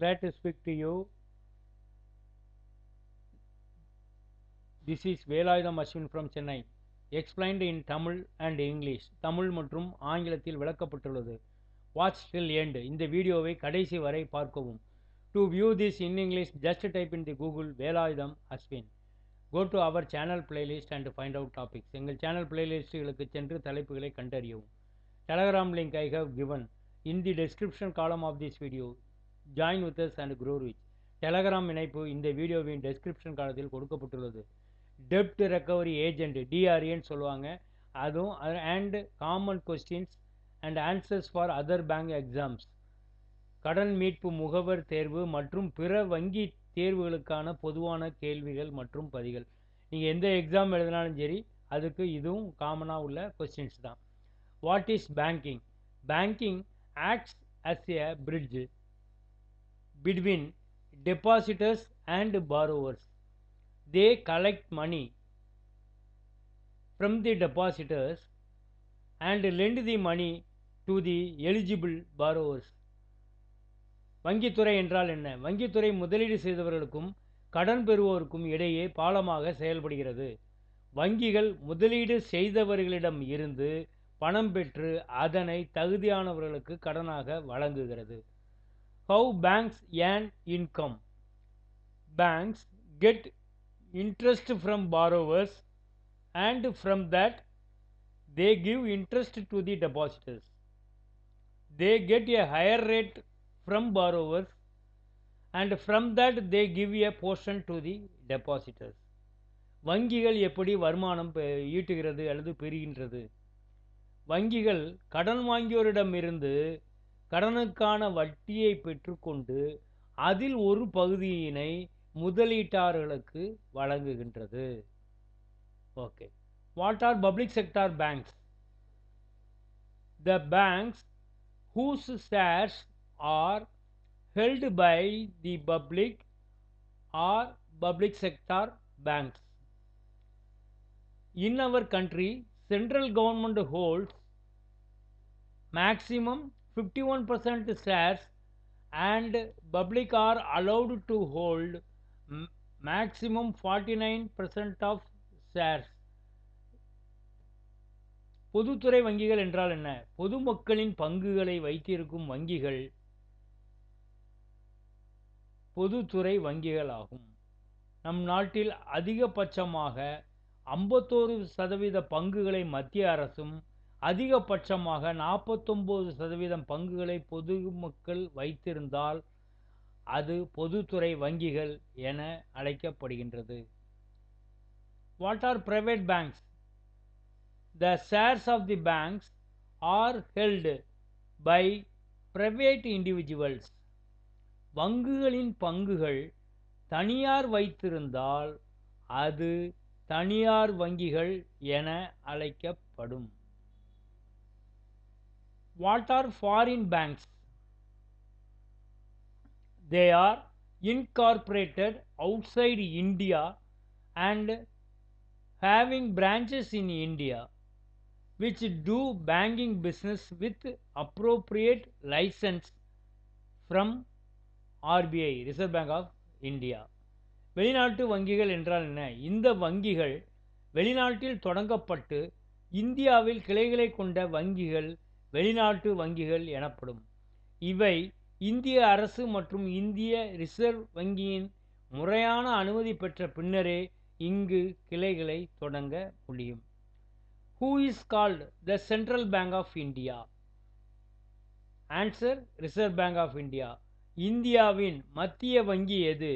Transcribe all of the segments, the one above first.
glad to speak to you. This is Velayutham Aswin from Chennai explained in Tamil and English Tamil மற்றும் ஆங்கிலத்தில் விளக்கப்பட்டுள்ளது. Watch till end. இந்த வீடியோவை கடைசி வரை பார்க்கவும். To view this in English just type in the Google Velayutham Aswin go to our channel playlist and find out topics எங்கள் channel பிளேலிஸ்ட்டுகளுக்கு சென்று தலைப்புகளை கண்டறியவும். Telegram link I have given in the description column of this video join with us and grow rich. Telegram இணைப்பு இந்த வீடியோவின் description காலத்தில் கொடுக்கப்பட்டுள்ளது. டெப்ட் ரெக்கவரி ஏஜென்ட் டிஆர்ஏன்னு சொல்லுவாங்க. அதுவும் and common questions and answers for other bank exams கடன் மீட்பு முகவர் தேர்வு மற்றும் பிற வங்கி தேர்வுகளுக்கான பொதுவான கேள்விகள் மற்றும் பதிகள். நீங்கள் எந்த எக்ஸாம் எழுதினாலும் சரி அதுக்கு இதுவும் காமனாக உள்ள கொஸ்டின்ஸ் தான். What is banking banking acts as a bridge between depositors and borrowers. They collect money from the depositors and lend the money to the eligible borrowers. வங்கித்துறை என்றால் என்ன வங்கித்துறை முதலீடு செய்தவர்களுக்கும் கடன் பெறுவோருக்கும் இடையே பாலமாக செயல்படுகிறது வங்கிகள் முதலீடு செய்தவர்களிடம் இருந்து பணம் பெற்று அதனை தகுதியானவர்களுக்கு கடனாக வழங்குகிறது how banks earn income banks get interest from borrowers and from that they give interest to the depositors they get a higher rate from borrowers and from that they give a portion to the depositors வங்கிகள் எப்படி வருமானம் ஈட்டுகிறது அல்லது பெறுகின்றது வங்கிகள் கடன் வாங்கியோரிடமிருந்து கடனுக்கான வட்டியை பெற்றுக்கொண்டு அதில் ஒரு பகுதியினை முதலீட்டாளர்களுக்கு வழங்குகின்றது. Okay. What are public sector banks the banks whose shares are held by the public are public sector banks in our country central government holds maximum 51% shares and public are allowed to hold maximum 49% of shares. பொதுத்துறை வங்கிகள் என்றால் என்ன? பொதுமக்களின் பங்குகளை வைத்திருக்கும் வங்கிகள் பொதுத்துறை வங்கிகள் ஆகும். நம் நாட்டில் அதிகபட்சமாக ஐம்பத்தோரு சதவீத பங்குகளை மத்திய அரசும் அதிகபட்சமாக நாற்பத்தொம்போது சதவீதம் பங்குகளை பொதுமக்கள் வைத்திருந்தால் அது பொதுத்துறை வங்கிகள் என அழைக்கப்படுகின்றது. What are private banks the shares of the banks are held by private individuals வங்குகளின் பங்குகள் தனியார் வைத்திருந்தால் அது தனியார் வங்கிகள் என அழைக்கப்படும். What are foreign banks. They are incorporated outside India and having branches in India which do banking business with appropriate license from RBI reserve bank of India வெளிநாட்டு வங்கிகள் என்றால் என்ன? இந்த வங்கிகள் வெளிநாட்டில் தொடங்கப்பட்டு இந்தியாவில் கிளைகளை கொண்ட வங்கிகள் வெளிநாட்டு வங்கிகள் எனப்படும். இவை இந்திய அரசு மற்றும் இந்திய ரிசர்வ் வங்கியின் முறையான அனுமதி பெற்ற பின்னரே இங்கு கிளைகளை தொடங்க முடியும். Who is called the central bank of India answer reserve bank of India இந்தியாவின் மத்திய வங்கி எது?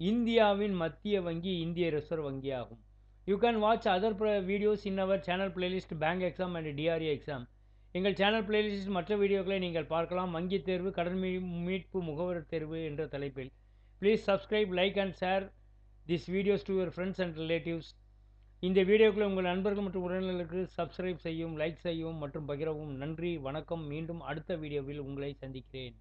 இந்தியாவின் மத்திய வங்கி இந்திய ரிசர்வ் வங்கி ஆகும் you can watch other videos in our channel playlist bank exam and TRA exam எங்கள் சேனல் பிளேலிஸ்ட் மற்ற வீடியோக்களை நீங்கள் பார்க்கலாம். வங்கி தேர்வு கடன் மீட்பு முகவர் தேர்வு என்ற தலைப்பில். Please subscribe like and share this videos to your friends and relatives இந்த வீடியோக்களை உங்கள் நண்பர்கள் மற்றும் உறவினர்களுக்கு சப்ஸ்கிரைப் செய்யும் லைக் செய்யவும் மற்றும் பகிரவும். நன்றி வணக்கம். மீண்டும் அடுத்த வீடியோவில் உங்களை சந்திக்கிறேன்.